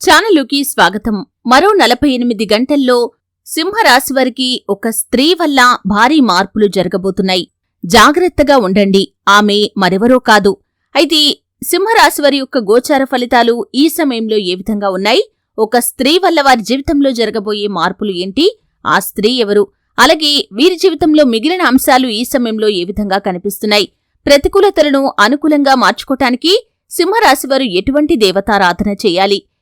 ఛానలుకి స్వాగతం. మరో నలభై ఎనిమిది గంటల్లో సింహరాశి వారికి ఒక స్త్రీ వల్ల భారీ మార్పులు జరగబోతున్నాయి. జాగ్రత్తగా ఉండండి. ఆమె మరెవరో కాదు. అయితే సింహరాశి వారి యొక్క గోచార ఫలితాలు ఈ సమయంలో ఏ విధంగా ఉన్నాయి? ఒక స్త్రీ వల్ల వారి జీవితంలో జరగబోయే మార్పులు ఏంటి? ఆ స్త్రీ ఎవరు? అలాగే వీరి జీవితంలో మిగిలిన అంశాలు ఈ సమయంలో ఏ విధంగా కనిపిస్తున్నాయి? ప్రతికూలతలను అనుకూలంగా మార్చుకోటానికి సింహరాశివారు ఎటువంటి దేవతారాధన చేయాలి?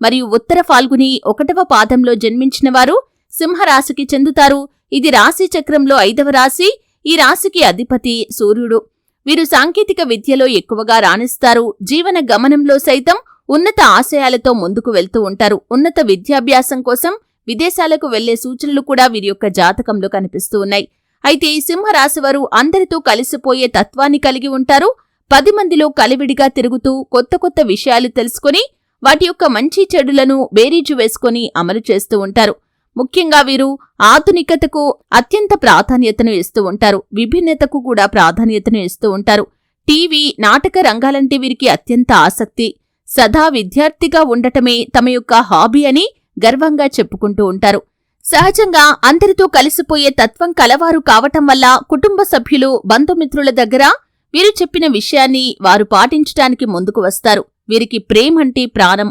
మరియు ఉత్తర ఫాల్గుని ఒకటవ పాదంలో జన్మించిన వారు సింహరాశికి చెందుతారు. ఇది రాశి చక్రంలో ఐదవ రాశి. ఈ రాశికి అధిపతి సూర్యుడు. వీరు సాంకేతిక విద్యలో ఎక్కువగా రాణిస్తారు. జీవన గమనంలో సైతం ఉన్నత ఆశయాలతో ముందుకు వెళ్తూ ఉంటారు. ఉన్నత విద్యాభ్యాసం కోసం విదేశాలకు వెళ్ళే సూచనలు కూడా వీరి యొక్క జాతకంలో కనిపిస్తూ ఉన్నాయి. అయితే సింహరాశి వారు అందరితో కలిసిపోయే తత్వాన్ని కలిగి ఉంటారు. పది మందిలో కలివిడిగా తిరుగుతూ కొత్త కొత్త విషయాలు తెలుసుకుని వాటి యొక్క మంచి చెడులను బేరీజు వేసుకుని అమలు చేస్తూ ఉంటారు. ముఖ్యంగా వీరు ఆధునికతకు అత్యంత ప్రాధాన్యతను ఇస్తూ ఉంటారు. విభిన్నతకు కూడా ప్రాధాన్యతను ఇస్తూ ఉంటారు. టీవీ నాటక రంగాలంటే వీరికి అత్యంత ఆసక్తి. సదా విద్యార్థిగా ఉండటమే తమ యొక్క హాబీ అని గర్వంగా చెప్పుకుంటూ ఉంటారు. సహజంగా అందరితో కలిసిపోయే తత్వం కలవారు కావటం వల్ల కుటుంబ సభ్యులు బంధుమిత్రుల దగ్గర వీరు చెప్పిన విషయాన్ని వారు పాటించటానికి ముందుకు వస్తారు. వీరికి ప్రేమంటే ప్రాణం.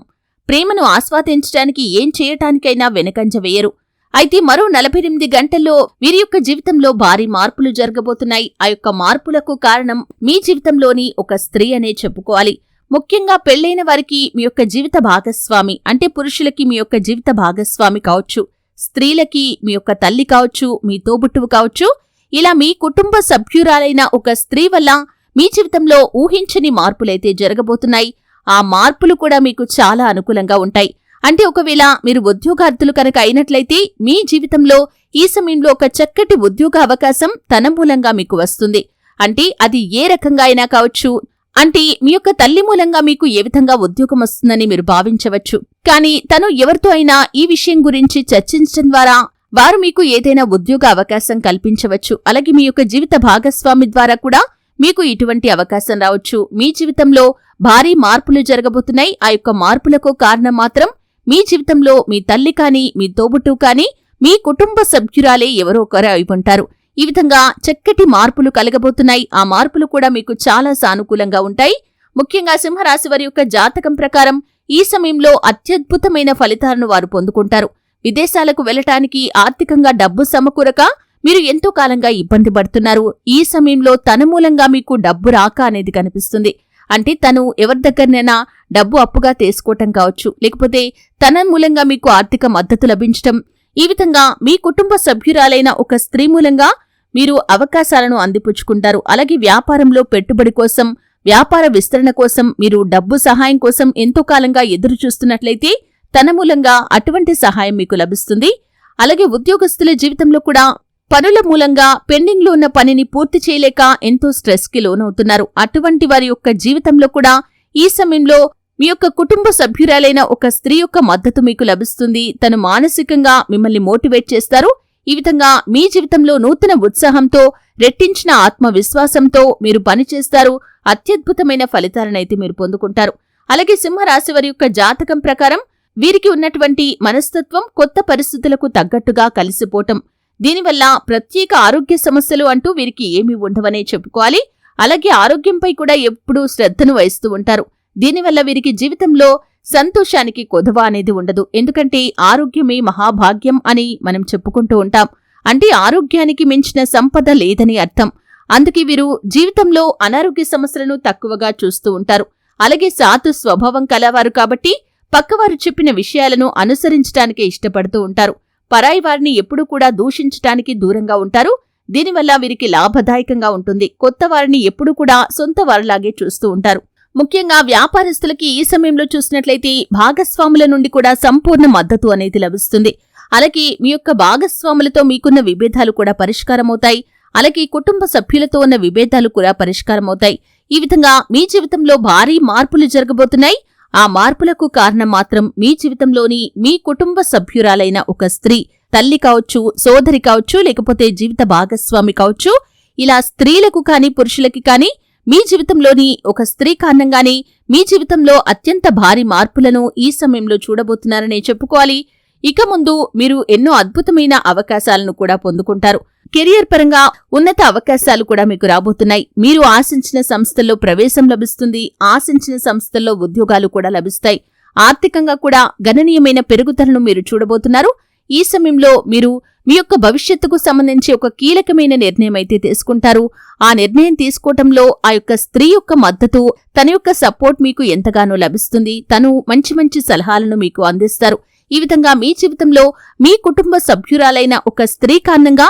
ప్రేమను ఆస్వాదించటానికి ఏం చేయటానికైనా వెనకంజ వేయరు. అయితే మరో నలభై ఎనిమిది గంటల్లో వీరి యొక్క జీవితంలో భారీ మార్పులు జరగబోతున్నాయి. ఆ యొక్క మార్పులకు కారణం మీ జీవితంలోని ఒక స్త్రీ అనే చెప్పుకోవాలి. ముఖ్యంగా పెళ్ళైన వారికి మీ యొక్క జీవిత భాగస్వామి అంటే పురుషులకి మీ యొక్క జీవిత భాగస్వామి కావచ్చు స్త్రీలకి మీ యొక్క తల్లి కావచ్చు మీ తోబుట్టువు కావచ్చు ఇలా మీ కుటుంబ సభ్యురాలైన ఒక స్త్రీ వల్ల మీ జీవితంలో ఊహించని మార్పులైతే జరగబోతున్నాయి. ఆ మార్పులు కూడా మీకు చాలా అనుకూలంగా ఉంటాయి. అంటే ఒకవేళ మీరు ఉద్యోగార్థులు కనుక అయినట్లయితే మీ జీవితంలో ఈ సమయంలో ఒక చక్కటి ఉద్యోగ అవకాశం తన మూలంగా మీకు వస్తుంది. అంటే అది ఏ రకంగా అయినా కావచ్చు అంటే మీ యొక్క తల్లి మూలంగా మీకు ఏ విధంగా ఉద్యోగం వస్తుందని మీరు భావించవచ్చు. కానీ తను ఎవరితో అయినా ఈ విషయం గురించి చర్చించడం ద్వారా వారు మీకు ఏదైనా ఉద్యోగ అవకాశం కల్పించవచ్చు. అలాగే మీ యొక్క జీవిత భాగస్వామి ద్వారా కూడా మీకు ఇటువంటి అవకాశం రావచ్చు. మీ జీవితంలో భారీ మార్పులు జరగబోతున్నాయి. ఆ యొక్క మార్పులకు కారణం మాత్రం మీ జీవితంలో మీ తల్లి కానీ మీ తోబుట్టు కానీ మీ కుటుంబ సభ్యురాలే ఎవరో ఒకరు అయి ఉంటారు. ఈ విధంగా చక్కటి మార్పులు కలగబోతున్నాయి. ఆ మార్పులు కూడా మీకు చాలా సానుకూలంగా ఉంటాయి. ముఖ్యంగా సింహరాశి వారి యొక్క జాతకం ప్రకారం ఈ సమయంలో అత్యద్భుతమైన ఫలితాలను వారు పొందుకుంటారు. విదేశాలకు వెళ్ళటానికి ఆర్థికంగా డబ్బు సమకూరక మీరు ఎంతో కాలంగా ఇబ్బంది పడుతున్నారు. ఈ సమయంలో తన మూలంగా మీకు డబ్బు రాక అనేది కనిపిస్తుంది. అంటే తను ఎవరి దగ్గరనైనా డబ్బు అప్పుగా తీసుకోవటం కావచ్చు. లేకపోతే తన మూలంగా మీకు ఆర్థిక మద్దతు లభించటం. ఈ విధంగా మీ కుటుంబ సభ్యురాలైన ఒక స్త్రీ మూలంగా మీరు అవకాశాలను అందిపుచ్చుకుంటారు. అలాగే వ్యాపారంలో పెట్టుబడి కోసం వ్యాపార విస్తరణ కోసం మీరు డబ్బు సహాయం కోసం ఎంతో కాలంగా ఎదురు చూస్తున్నట్లయితే తన మూలంగా అటువంటి సహాయం మీకు లభిస్తుంది. అలాగే ఉద్యోగస్తుల జీవితంలో కూడా పనుల మూలంగా పెండింగ్లో ఉన్న పనిని పూర్తి చేయలేక ఎంతో స్ట్రెస్కి లోనవుతున్నారు. అటువంటి వారి యొక్క జీవితంలో కూడా ఈ సమయంలో మీ యొక్క కుటుంబ సభ్యురాలైన ఒక స్త్రీ యొక్క మద్దతు మీకు లభిస్తుంది. తను మానసికంగా మిమ్మల్ని మోటివేట్ చేస్తారు. ఈ విధంగా మీ జీవితంలో నూతన ఉత్సాహంతో రెట్టించిన ఆత్మవిశ్వాసంతో మీరు పనిచేస్తారు అత్యద్భుతమైన ఫలితాలనైతే మీరు పొందుకుంటారు. అలాగే సింహరాశి వారి యొక్క జాతకం ప్రకారం వీరికి ఉన్నటువంటి మనస్తత్వం కొత్త పరిస్థితులకు తగ్గట్టుగా కలిసిపోవటం. దీనివల్ల ప్రత్యేక ఆరోగ్య సమస్యలు అంటూ వీరికి ఏమీ ఉండవనే చెప్పుకోవాలి. అలాగే ఆరోగ్యంపై కూడా ఎప్పుడూ శ్రద్ధను వహిస్తూ ఉంటారు. దీనివల్ల వీరికి జీవితంలో సంతోషానికి కొదవ అనేది ఉండదు. ఎందుకంటే ఆరోగ్యమే మహాభాగ్యం అని మనం చెప్పుకుంటూ ఉంటాం. అంటే ఆరోగ్యానికి మించిన సంపద లేదని అర్థం. అందుకే వీరు జీవితంలో అనారోగ్య సమస్యలను తక్కువగా చూస్తూ ఉంటారు. అలాగే సాతు స్వభావం కలవారు కాబట్టి పక్కవారు చెప్పిన విషయాలను అనుసరించటానికే ఇష్టపడుతూ ఉంటారు. పరాయి వారిని ఎప్పుడూ కూడా దూషించటానికి దూరంగా ఉంటారు. దీనివల్ల వీరికి లాభదాయకంగా ఉంటుంది. కొత్త వారిని ఎప్పుడూ కూడా సొంత వారిలాగే చూస్తూ ఉంటారు. ముఖ్యంగా వ్యాపారస్తులకి ఈ సమయంలో చూసినట్లయితే భాగస్వాముల నుండి కూడా సంపూర్ణ మద్దతు అనేది లభిస్తుంది. అలాగే మీ యొక్క భాగస్వాములతో మీకున్న విభేదాలు కూడా పరిష్కారమవుతాయి. అలాగే కుటుంబ సభ్యులతో ఉన్న విభేదాలు కూడా పరిష్కారమవుతాయి. ఈ విధంగా మీ జీవితంలో భారీ మార్పులు జరగబోతున్నాయి. ఆ మార్పులకు కారణం మాత్రం మీ జీవితంలోని మీ కుటుంబ సభ్యురాలైన ఒక స్త్రీ తల్లి కావచ్చు సోదరి కావచ్చు లేకపోతే జీవిత భాగస్వామి కావచ్చు ఇలా స్త్రీలకు కానీ పురుషులకి కానీ మీ జీవితంలోని ఒక స్త్రీ కారణంగానే మీ జీవితంలో అత్యంత భారీ మార్పులను ఈ సమయంలో చూడబోతున్నారనే చెప్పుకోవాలి. ఇక ముందు మీరు ఎన్నో అద్భుతమైన అవకాశాలను కూడా పొందుకుంటారు. కెరియర్ పరంగా ఉన్నత అవకాశాలు కూడా మీకు రాబోతున్నాయి. మీరు ఆశించిన సంస్థల్లో ప్రవేశం లభిస్తుంది. ఆశించిన సంస్థల్లో ఉద్యోగాలు కూడా లభిస్తాయి. ఆర్థికంగా కూడా గణనీయమైన పెరుగుదలను మీరు చూడబోతున్నారు. ఈ సమయంలో మీరు మీ యొక్క భవిష్యత్తుకు సంబంధించి ఒక కీలకమైన నిర్ణయం అయితే తీసుకుంటారు. ఆ నిర్ణయం తీసుకోవటంలో ఆ యొక్క స్త్రీ యొక్క మద్దతు తన యొక్క సపోర్ట్ మీకు ఎంతగానో లభిస్తుంది. తను మంచి మంచి సలహాలను మీకు అందిస్తారు. ఈ విధంగా మీ జీవితంలో మీ కుటుంబ సభ్యురాలైన ఒక స్త్రీ కారణంగా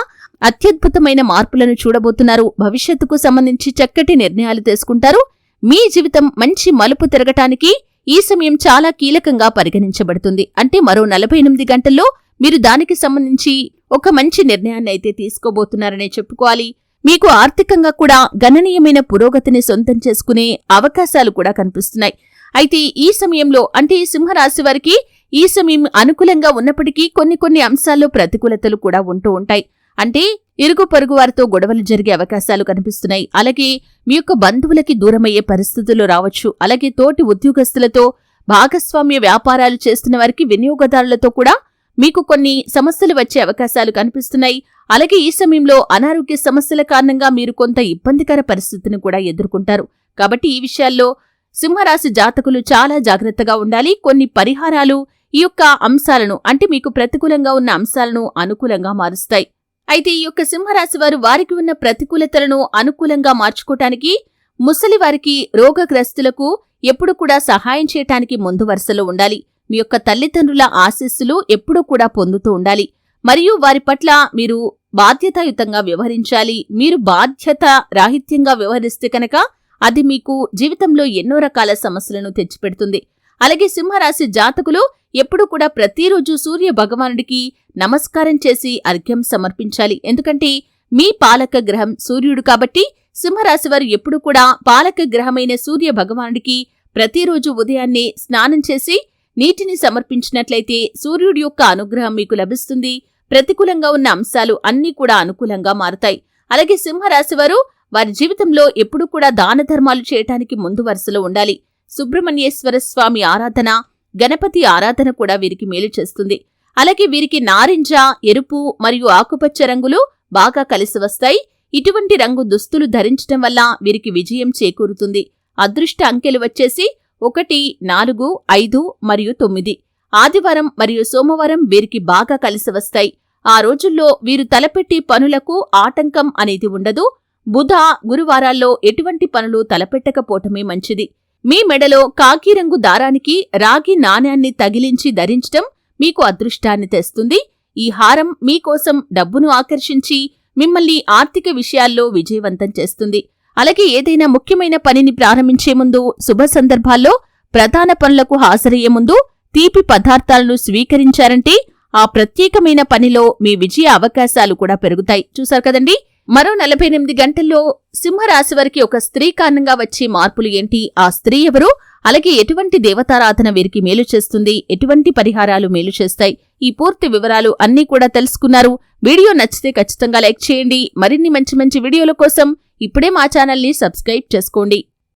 అత్యద్భుతమైన మార్పులను చూడబోతున్నారు. భవిష్యత్తుకు సంబంధించి చక్కటి నిర్ణయాలు తీసుకుంటారు. మీ జీవితం మంచి మలుపు తిరగటానికి ఈ సమయం చాలా కీలకంగా పరిగణించబడుతుంది. అంటే మరో నలభై ఎనిమిది గంటల్లో మీరు దానికి సంబంధించి ఒక మంచి నిర్ణయాన్ని అయితే తీసుకోబోతున్నారనే చెప్పుకోవాలి. మీకు ఆర్థికంగా కూడా గణనీయమైన పురోగతిని సొంతం చేసుకునే అవకాశాలు కూడా కనిపిస్తున్నాయి. అయితే ఈ సమయంలో అంటే ఈ సింహరాశి వారికి ఈ సమయం అనుకూలంగా ఉన్నప్పటికీ కొన్ని కొన్ని అంశాల్లో ప్రతికూలతలు కూడా ఉంటూ ఉంటాయి. అంటే ఇరుగు పొరుగు వారితో గొడవలు జరిగే అవకాశాలు కనిపిస్తున్నాయి. అలాగే మీ యొక్క బంధువులకి దూరమయ్యే పరిస్థితులు రావచ్చు. అలాగే తోటి ఉద్యోగస్తులతో భాగస్వామ్య వ్యాపారాలు చేస్తున్న వారికి వినియోగదారులతో కూడా మీకు కొన్ని సమస్యలు వచ్చే అవకాశాలు కనిపిస్తున్నాయి. అలాగే ఈ సమయంలో అనారోగ్య సమస్యల కారణంగా మీరు కొంత ఇబ్బందికర పరిస్థితిని కూడా ఎదుర్కొంటారు. కాబట్టి ఈ విషయాల్లో సింహరాశి జాతకులు చాలా జాగ్రత్తగా ఉండాలి. కొన్ని పరిహారాలు ఈ యొక్క అంశాలను అంటే మీకు ప్రతికూలంగా ఉన్న అంశాలను అనుకూలంగా మారుస్తాయి. అయితే ఈ యొక్క సింహరాశి వారు వారికి ఉన్న ప్రతికూలతలను అనుకూలంగా మార్చుకోవటానికి ముసలి వారికి రోగగ్రస్తులకు ఎప్పుడు కూడా సహాయం చేయటానికి ముందు వరుసలో ఉండాలి. మీ యొక్క తల్లిదండ్రుల ఆశీస్సులు ఎప్పుడూ కూడా పొందుతూ ఉండాలి. మరియు వారి పట్ల మీరు బాధ్యతాయుతంగా వ్యవహరించాలి. మీరు బాధ్యత రాహిత్యంగా వ్యవహరిస్తే కనుక అది మీకు జీవితంలో ఎన్నో రకాల సమస్యలను తెచ్చిపెడుతుంది. అలాగే సింహరాశి జాతకులు ఎప్పుడు కూడా ప్రతిరోజు సూర్య భగవానుడికి నమస్కారం చేసి అర్ఘ్యం సమర్పించాలి. ఎందుకంటే మీ పాలక గ్రహం సూర్యుడు కాబట్టి సింహరాశి వారు ఎప్పుడు కూడా పాలక గ్రహమైన సూర్య భగవానుడికి ప్రతిరోజు ఉదయాన్నే స్నానం చేసి నీటిని సమర్పించినట్లయితే సూర్యుడి యొక్క అనుగ్రహం మీకు లభిస్తుంది. ప్రతికూలంగా ఉన్న అంశాలు అన్నీ కూడా అనుకూలంగా మారుతాయి. అలాగే సింహరాశి వారు వారి జీవితంలో ఎప్పుడూ కూడా దాన ధర్మాలు చేయటానికి ముందు వరుసలో ఉండాలి. సుబ్రహ్మణ్యేశ్వర స్వామి ఆరాధన గణపతి ఆరాధన కూడా వీరికి మేలు చేస్తుంది. అలాగే వీరికి నారింజ ఎరుపు మరియు ఆకుపచ్చ రంగులు బాగా కలిసి వస్తాయి. ఇటువంటి రంగు దుస్తులు ధరించటం వల్ల వీరికి విజయం చేకూరుతుంది. అదృష్ట అంకెలు వచ్చేసి ఒకటి నాలుగు ఐదు మరియు తొమ్మిది. ఆదివారం మరియు సోమవారం వీరికి బాగా కలిసి వస్తాయి. ఆ రోజుల్లో వీరు తలపెట్టి పనులకు ఆటంకం అనేది ఉండదు. బుధ గురువారాల్లో ఎటువంటి పనులు తలపెట్టకపోవటమే మంచిది. మీ మెడలో కాకిరంగు దారానికి రాగి నాణ్యాన్ని తగిలించి ధరించటం మీకు అదృష్టాన్ని తెస్తుంది. ఈ హారం మీకోసం డబ్బును ఆకర్షించి మిమ్మల్ని ఆర్థిక విషయాల్లో విజయవంతం చేస్తుంది. అలాగే ఏదైనా ముఖ్యమైన పనిని ప్రారంభించే ముందు శుభ సందర్భాల్లో ప్రధాన పనులకు హాజరయ్యే ముందు తీపి పదార్థాలను స్వీకరించారంటే ఆ ప్రత్యేకమైన పనిలో మీ విజయ అవకాశాలు కూడా పెరుగుతాయి. చూశారు కదండీ? మరో నలభై ఎనిమిది గంటల్లో సింహరాశి వారికి ఒక స్త్రీ కారణంగా వచ్చే మార్పులు ఏంటి? ఆ స్త్రీ ఎవరు? అలాగే ఎటువంటి దేవతారాధన వీరికి మేలు చేస్తుంది? ఎటువంటి పరిహారాలు మేలు చేస్తాయి? ఈ పూర్తి వివరాలు అన్నీ కూడా తెలుసుకున్నారు. వీడియో నచ్చితే ఖచ్చితంగా లైక్ చేయండి. మరిన్ని మంచి మంచి వీడియోల కోసం ఇప్పుడే మా ఛానల్ని సబ్స్క్రైబ్ చేసుకోండి.